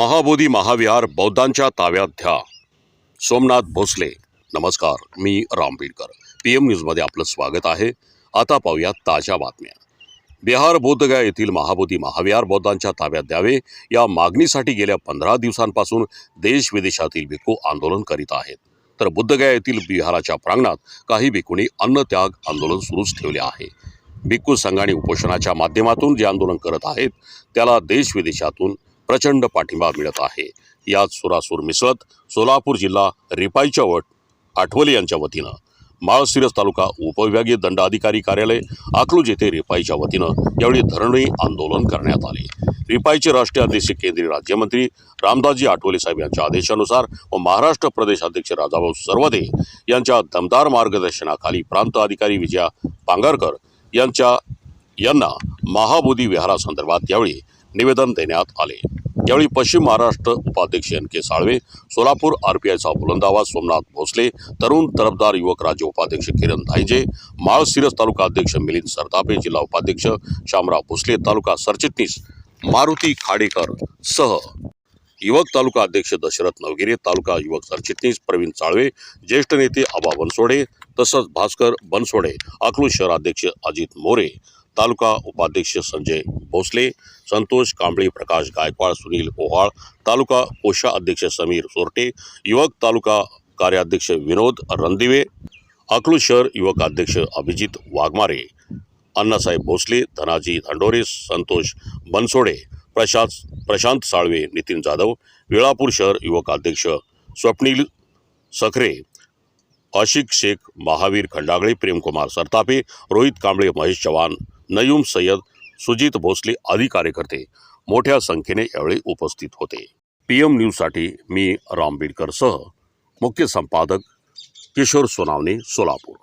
महाबोधी महाविहार बौद्धांच्या ताब्यात घ्या. सोमनाथ भोसले नमस्कार मी राम बीडकर पी एम न्यूजमध्ये आपलं स्वागत आहे. आता पाहूया ताज्या बातम्या. बिहार बोधगया येथील महाबोधी महाविहार बौद्धांच्या ताब्यात द्यावे या मागणीसाठी गेल्या पंधरा दिवसांपासून देश विदेशातील भिक्खू आंदोलन करीत आहेत. तर बुद्धगया येथील बिहाराच्या प्रांगणात काही भिक्खूंनी अन्नत्याग आंदोलन सुरूच ठेवले आहे. भिक्खू संघाने उपोषणाच्या माध्यमातून जे आंदोलन करत आहेत त्याला देश विदेशातून प्रचंड पाठिंबा मिळत आहे. यात सुरासूर मिसळत सोलापूर जिल्हा रिपाईच्या वट आठवले यांच्या वतीनं. माळशिरस तालुका उपविभागीय दंडाधिकारी कार्यालय अकलूज येथे रिपाईच्या वतीनं यावेळी धरणे आंदोलन करण्यात आले. रिपाईचे राष्ट्रीय अध्यक्ष केंद्रीय राज्यमंत्री रामदासजी आठवले साहेब यांच्या आदेशानुसार व महाराष्ट्र प्रदेश अध्यक्ष राजाभाऊ सर्वदे यांच्या दमदार मार्गदर्शनाखाली प्रांत अधिकारी विजया पांगारकर यांच्या यांना महाबोधी विहारासंदर्भात यावेळी निवेदन देण्यात आले. यावेळी पश्चिम महाराष्ट्र उपाध्यक्ष एन के साळवे सोलापूर आरपीआयचा बुलंद सोमनाथ भोसले तरुण तरफदार युवक राज्य उपाध्यक्ष किरण धायजे माळशिरस तालुका अध्यक्ष मिलिंद सरतापे जिल्हा उपाध्यक्ष शामराव भोसले तालुका सरचिटणीस मारुती खाडेकर सह युवक तालुका अध्यक्ष दशरथ नवगिरे तालुका युवक सरचिटणीस प्रवीण चाळवे ज्येष्ठ नेते आबा बनसोडे तसंच भास्कर बनसोडे अकलूज शहराध्यक्ष अजित मोरे तालुका उपाध्यक्ष संजय भोसले संतोष कांबळे प्रकाश गायकवाड सुनील ओहाळ तालुका कोषाध्यक्ष समीर सोरटे युवक तालुका कार्याध्यक्ष विनोद रणदिवे अकलूज शहर युवक अध्यक्ष अभिजित वाघमारे अण्णासाहेब भोसले धनाजी धंडोरे संतोष बनसोडे प्रशांत प्रशांत साळवे नितीन जाधव वेळापूर शहर युवक अध्यक्ष स्वप्नील सखरे आशिक शेख महावीर खंडागळे प्रेमकुमार सरतापे रोहित कांबळे महेश चव्हाण नयूम सय्यद सुजित भोसले आदी कार्यकर्ते मोठ्या संख्येने यावेळी उपस्थित होते. पी एम न्यूजसाठी मी राम बीडकरसह मुख्य संपादक किशोर सोनावणे सोलापूर.